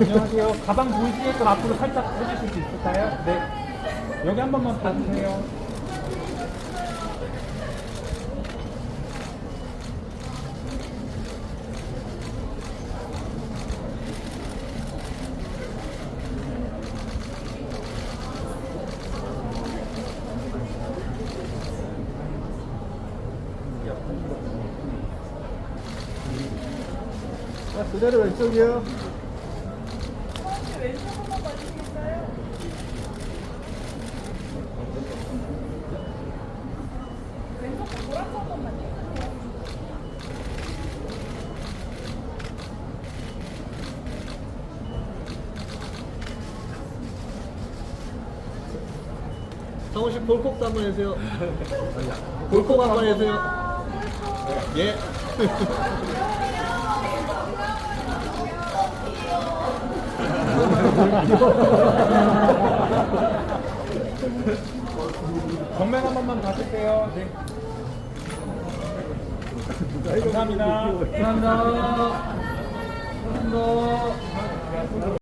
안녕하세요. 가방 보이시게끔 앞으로 살짝 해주실 수 있을까요? 네. 여기 한 번만 봐주세요. 자, 그대로 왼쪽이요. 성훈 씨 볼콕도 한번 해주세요. 볼콕 한번 해주세요. 예. 정면 한 번만 봐주세요. 네. 감사합니다. 감사합니다. 감사합니다.